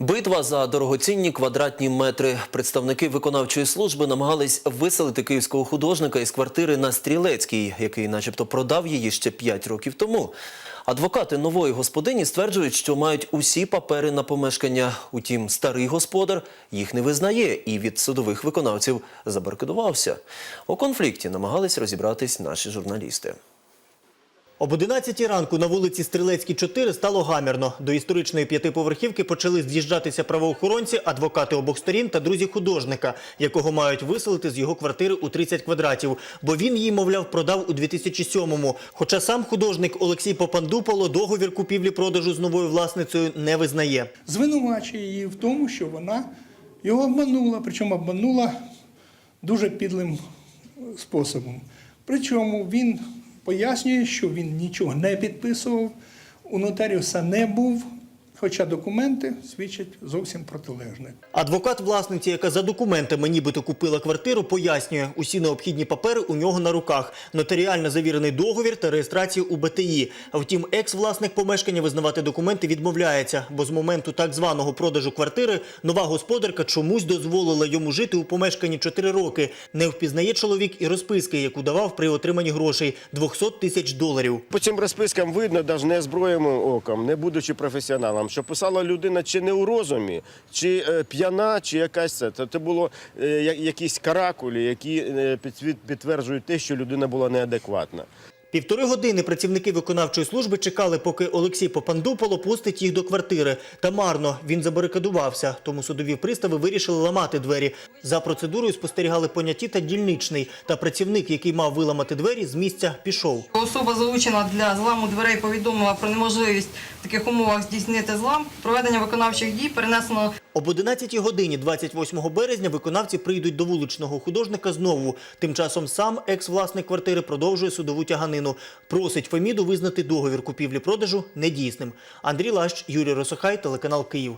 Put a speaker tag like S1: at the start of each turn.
S1: Битва за дорогоцінні квадратні метри. Представники виконавчої служби намагались виселити київського художника із квартири на Стрілецькій, який начебто продав її ще 5 років тому. Адвокати нової господині стверджують, що мають усі папери на помешкання. Утім, старий господар їх не визнає і від судових виконавців забаркодувався. У конфлікті намагались розібратись наші журналісти.
S2: Об 11 ранку на вулиці Стрілецькій, 4 стало гамірно. До історичної п'ятиповерхівки почали з'їжджатися правоохоронці, адвокати обох сторін та друзі художника, якого мають виселити з його квартири у 30 квадратів. Бо він її, мовляв, продав у 2007-му. Хоча сам художник Олексій Попандуполо договір купівлі-продажу з новою власницею не визнає.
S3: звинувачує її в тому, що вона його обманула, причому обманула дуже підлим способом. Причому він пояснює, що він нічого не підписував, у нотаріуса не був, хоча документи свідчать зовсім протилежне.
S2: Адвокат власниці, яка за документами нібито купила квартиру, пояснює, усі необхідні папери у нього на руках, нотаріально завірений договір та реєстрація у БТІ. А втім, екс-власник помешкання визнавати документи відмовляється, бо з моменту так званого продажу квартири нова господарка чомусь дозволила йому жити у помешканні 4 роки. Не впізнає чоловік і розписки, яку давав при отриманні грошей 200 тисяч доларів.
S4: По цим розпискам видно, навіть неозброєним оком, не будучи професіоналом, що писала людина чи не у розумі, чи е, п'яна, чи якась це. Це це було е, якісь каракулі, які е, підтверджують те, що людина була неадекватна.
S2: Півтори години працівники виконавчої служби чекали, поки Олексій Попандуполо пустить їх до квартири. Та марно він забарикадувався, тому судові пристави вирішили ламати двері. За процедурою спостерігали поняті та дільничний. Та працівник, який мав виламати двері, з місця пішов.
S5: Особа залучена для зламу дверей повідомила про неможливість в таких умовах здійснити злам. Проведення виконавчих дій перенесено
S2: Об 11 годині 28 березня виконавці прийдуть до вуличного художника знову. Тим часом сам екс-власник квартири продовжує судову тяганину. Просить Феміду визнати договір купівлі-продажу недійсним. Андрій Лащ, Юрій Росохай, телеканал Київ.